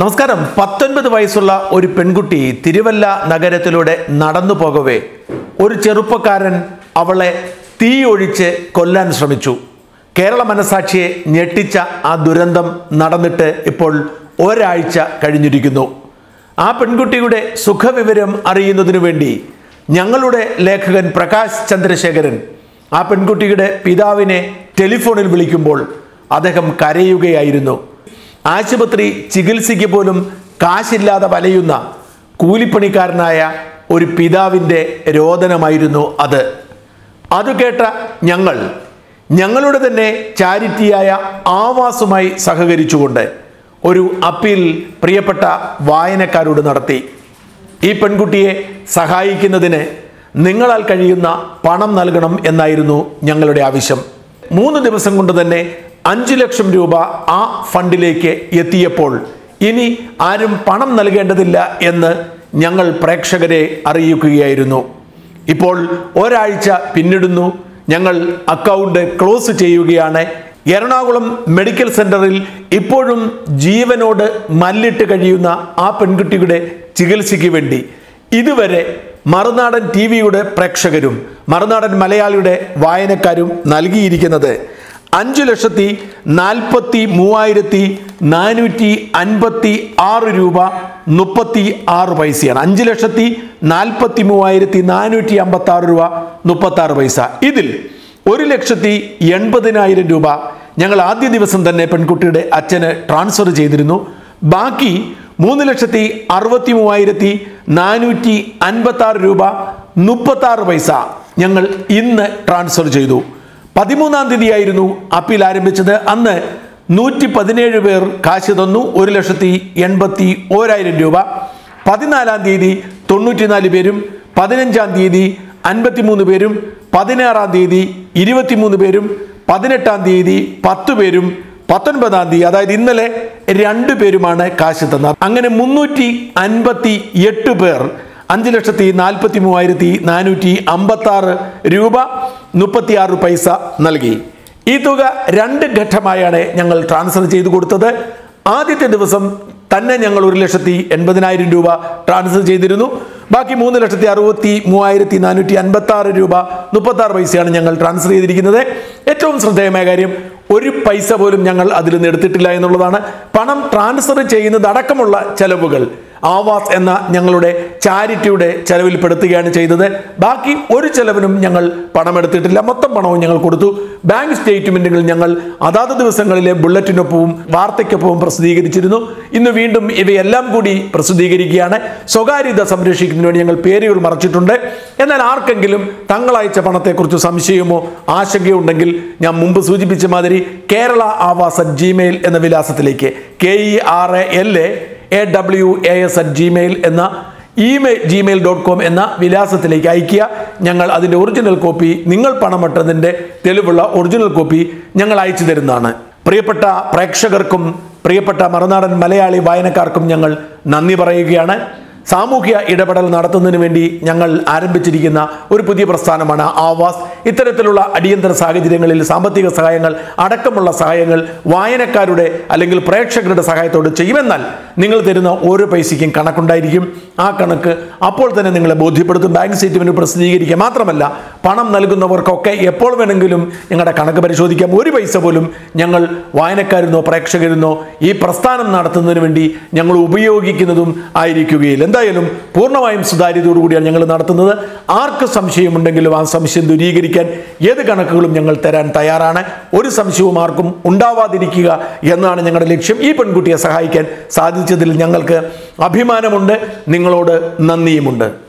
നമസ്കാരം. പത്തൊൻപത് വയസ്സുള്ള ഒരു പെൺകുട്ടി തിരുവല്ല നഗരത്തിലൂടെ നടന്നു പോകവേ. ഒരു ചെറുപ്പക്കാരൻ അവളെ തീയൊഴിച്ച് കൊല്ലാൻ ശ്രമിച്ചു. കേരള മനസാക്ഷിയെ ഞെട്ടിച്ച ആ ദുരന്തം നടന്നിട്ട് ഇപ്പോൾ ഒരാഴ്ച കഴിഞ്ഞിരിക്കുന്നു. ആ പെൺകുട്ടിയുടെ സുഖവിവരം അറിയുന്നതിനു വേണ്ടി ഞങ്ങളുടെ ലേഖകൻ പ്രകാശ് ചന്ദ്രശേഖരൻ ആ പെൺകുട്ടിയുടെ പിതാവിനെ ടെലിഫോണിൽ വിളിക്കുമ്പോൾ അദ്ദേഹം കരയുകയായിരുന്നു. ആശുപത്രി ചികിത്സയ്ക്ക് പോലും കാശില്ലാതെ വലയുന്ന കൂലിപ്പണിക്കാരനായ ഒരു പിതാവിന്റെ രോദനമായിരുന്നു അത്. അത് കേട്ട ഞങ്ങൾ ഞങ്ങളുടെ തന്നെ ചാരിറ്റിയായ ആവാസുമായി സഹകരിച്ചുകൊണ്ട് ഒരു അപ്പീൽ പ്രിയപ്പെട്ട വായനക്കാരോട് നടത്തി. ഈ പെൺകുട്ടിയെ സഹായിക്കുന്നതിന് നിങ്ങളാൽ കഴിയുന്ന പണം നൽകണം എന്നായിരുന്നു ഞങ്ങളുടെ ആവശ്യം. മൂന്ന് ദിവസം കൊണ്ട് തന്നെ അഞ്ചു ലക്ഷം രൂപ ആ ഫണ്ടിലേക്ക് എത്തിയപ്പോൾ ഇനി ആരും പണം നൽകേണ്ടതില്ല എന്ന് ഞങ്ങൾ പ്രേക്ഷകരെ അറിയിക്കുകയായിരുന്നു. ഇപ്പോൾ ഒരാഴ്ച പിന്നിടുന്നു. ഞങ്ങൾ അക്കൗണ്ട് ക്ലോസ് ചെയ്യുകയാണ്. എറണാകുളം മെഡിക്കൽ സെന്ററിൽ ഇപ്പോഴും ജീവനോട് മല്ലിട്ട് കഴിയുന്ന ആ പെൺകുട്ടിയുടെ ചികിത്സയ്ക്ക് വേണ്ടി. ഇതുവരെ മറുനാടൻ ടി വിയുടെ പ്രേക്ഷകരും മറുനാടൻ മലയാളിയുടെ വായനക്കാരും നൽകിയിരിക്കുന്നത് അഞ്ചു ലക്ഷത്തി നാൽപ്പത്തി മൂവായിരത്തി നാനൂറ്റി അൻപത്തി ആറ് രൂപ മുപ്പത്തി ആറ് പൈസയാണ്. അഞ്ച് ലക്ഷത്തി നാൽപ്പത്തി മൂവായിരത്തി നാനൂറ്റി അമ്പത്തി ആറ് രൂപ മുപ്പത്തി ആറ് പൈസ. ഇതിൽ ഒരു ലക്ഷത്തി എൺപതിനായിരം രൂപ ഞങ്ങൾ ആദ്യ ദിവസം തന്നെ പെൺകുട്ടിയുടെ അച്ഛന് ട്രാൻസ്ഫർ ചെയ്തിരുന്നു. ബാക്കി മൂന്ന് ലക്ഷത്തി അറുപത്തി മൂവായിരത്തി നാനൂറ്റി അൻപത്തി ആറ് രൂപ മുപ്പത്തി ആറ് പൈസ ഞങ്ങൾ ഇന്ന് ട്രാൻസ്ഫർ ചെയ്തു. പതിമൂന്നാം തീയതിയായിരുന്നു അപ്പീൽ ആരംഭിച്ചത്. അന്ന് നൂറ്റി പതിനേഴ് പേർ കാശ് തന്നു. ഒരു ലക്ഷത്തി എൺപത്തി ഓരായിരം രൂപ. പതിനാലാം തീയതി തൊണ്ണൂറ്റിനാല് പേരും പതിനഞ്ചാം തീയതി അൻപത്തിമൂന്ന് പേരും പതിനാറാം തീയതി ഇരുപത്തിമൂന്ന് പേരും പതിനെട്ടാം തീയതി പത്ത് പേരും പത്തൊൻപതാം തീയതി അതായത് ഇന്നലെ രണ്ട് പേരുമാണ് കാശ് തന്നത്. അങ്ങനെ മുന്നൂറ്റി അൻപത്തി എട്ട് പേർ അഞ്ച് ലക്ഷത്തി നാൽപ്പത്തി മൂവായിരത്തി നാനൂറ്റി അമ്പത്തി ആറ് രൂപ മുപ്പത്തിയാറ് പൈസ നൽകി. ഈ തുക രണ്ട് ഘട്ടമായാണ് ഞങ്ങൾ ട്രാൻസ്ഫർ ചെയ്തു കൊടുത്തത്. ആദ്യത്തെ ദിവസം തന്നെ ഞങ്ങൾ ഒരു ലക്ഷത്തി എൺപതിനായിരം രൂപ ട്രാൻസ്ഫർ ചെയ്തിരുന്നു. ബാക്കി മൂന്ന് ലക്ഷത്തി അറുപത്തി മൂവായിരത്തി നാനൂറ്റി അൻപത്തി ആറ് രൂപ മുപ്പത്തി ആറ് പൈസയാണ് ഞങ്ങൾ ട്രാൻസ്ഫർ ചെയ്തിരിക്കുന്നത്. ഏറ്റവും ശ്രദ്ധേയമായ കാര്യം ഒരു പൈസ പോലും ഞങ്ങൾ അതിൽ നിന്ന് എടുത്തിട്ടില്ല എന്നുള്ളതാണ്. പണം ട്രാൻസ്ഫർ ചെയ്യുന്നത് അടക്കമുള്ള ചെലവുകൾ. ആവാസ് എന്ന ഞങ്ങളുടെ ചാരിറ്റിയുടെ ചെലവിൽപ്പെടുത്തുകയാണ് ചെയ്തത്. ബാക്കി ഒരു ചെലവിനും ഞങ്ങൾ പണമെടുത്തിട്ടില്ല. മൊത്തം പണവും ഞങ്ങൾ കൊടുത്തു. ബാങ്ക് സ്റ്റേറ്റ്മെന്റുകൾ ഞങ്ങൾ അതാത് ദിവസങ്ങളിലെ ബുള്ളറ്റിനൊപ്പവും വാർത്തയ്ക്കൊപ്പവും പ്രസിദ്ധീകരിച്ചിരുന്നു. ഇന്ന് വീണ്ടും ഇവയെല്ലാം കൂടി പ്രസിദ്ധീകരിക്കുകയാണ്. സ്വകാര്യത സംരക്ഷിക്കുന്നതിന് വേണ്ടി ഞങ്ങൾ പേരുകൾ മറച്ചിട്ടുണ്ട്. എന്നാൽ ആർക്കെങ്കിലും തങ്ങളയച്ച പണത്തെക്കുറിച്ച് സംശയമോ ആശങ്കയോ ഉണ്ടെങ്കിൽ ഞാൻ മുമ്പ് സൂചിപ്പിച്ച മാതിരി കേരള ആവാസ് ജിമെയിൽ എന്ന വിലാസത്തിലേക്ക്. K E R L A A W A S at Gmail എന്ന ഇമെയിൽ ജിമെയിൽ ഡോട്ട് കോം എന്ന വിലാസത്തിലേക്ക് അയക്കുക ഞങ്ങൾ അതിന്റെ ഒറിജിനൽ കോപ്പി നിങ്ങൾ പണമിട്ടതിന്റെ തെളിവുള്ള ഒറിജിനൽ കോപ്പി ഞങ്ങൾ അയച്ചു തരുന്നതാണ്. പ്രിയപ്പെട്ട പ്രേക്ഷകർക്കും പ്രിയപ്പെട്ട മറുനാടൻ മലയാളി വായനക്കാർക്കും ഞങ്ങൾ നന്ദി പറയുകയാണ്. സാമൂഹ്യ ഇടപെടൽ നടത്തുന്നതിന് വേണ്ടി ഞങ്ങൾ ആരംഭിച്ചിരിക്കുന്ന ഒരു പുതിയ പ്രസ്ഥാനമാണ് ആവാസ്. ഇത്തരത്തിലുള്ള അടിയന്തര സാഹചര്യങ്ങളിൽ സാമ്പത്തിക സഹായങ്ങൾ അടക്കമുള്ള സഹായങ്ങൾ വായനക്കാരുടെ അല്ലെങ്കിൽ പ്രേക്ഷകരുടെ സഹായത്തോട് ചെയ്യുമെന്നാൽ നിങ്ങൾ തരുന്ന ഓരോ പൈസയ്ക്കും കണക്കുണ്ടായിരിക്കും. ആ കണക്ക് അപ്പോൾ തന്നെ നിങ്ങളെ ബോധ്യപ്പെടുത്തും. ബാങ്ക് സ്റ്റേറ്റ്മെന്റ് പ്രസിദ്ധീകരിക്കുക മാത്രമല്ല പണം നൽകുന്നവർക്കൊക്കെ എപ്പോൾ വേണമെങ്കിലും ഞങ്ങളുടെ കണക്ക് പരിശോധിക്കാം. ഒരു പൈസ പോലും ഞങ്ങൾ വായനക്കാരെന്നോ പ്രേക്ഷകരുന്നോ ഈ പ്രസ്ഥാനം നടത്തുന്നതിന് വേണ്ടി ഞങ്ങൾ ഉപയോഗിക്കുന്നതും ആയിരിക്കുകയില്ല. എന്തായാലും പൂർണമായും സുതാര്യതയോടുകൂടിയാണ് ഞങ്ങൾ നടത്തുന്നത്. ആർക്ക് സംശയമുണ്ടെങ്കിലും ആ സംശയം ദൂരീകരിക്കാൻ ഏത് കണക്കുകളും ഞങ്ങൾ തരാൻ തയ്യാറാണ്. ഒരു സംശയവും ആർക്കും ഉണ്ടാവാതിരിക്കുക എന്നാണ് ഞങ്ങളുടെ ലക്ഷ്യം. ഈ പെൺകുട്ടിയെ സഹായിക്കാൻ സാധിച്ചതിൽ ഞങ്ങൾക്ക് അഭിമാനമുണ്ട്. നിങ്ങളോട് നന്ദിയുമുണ്ട്.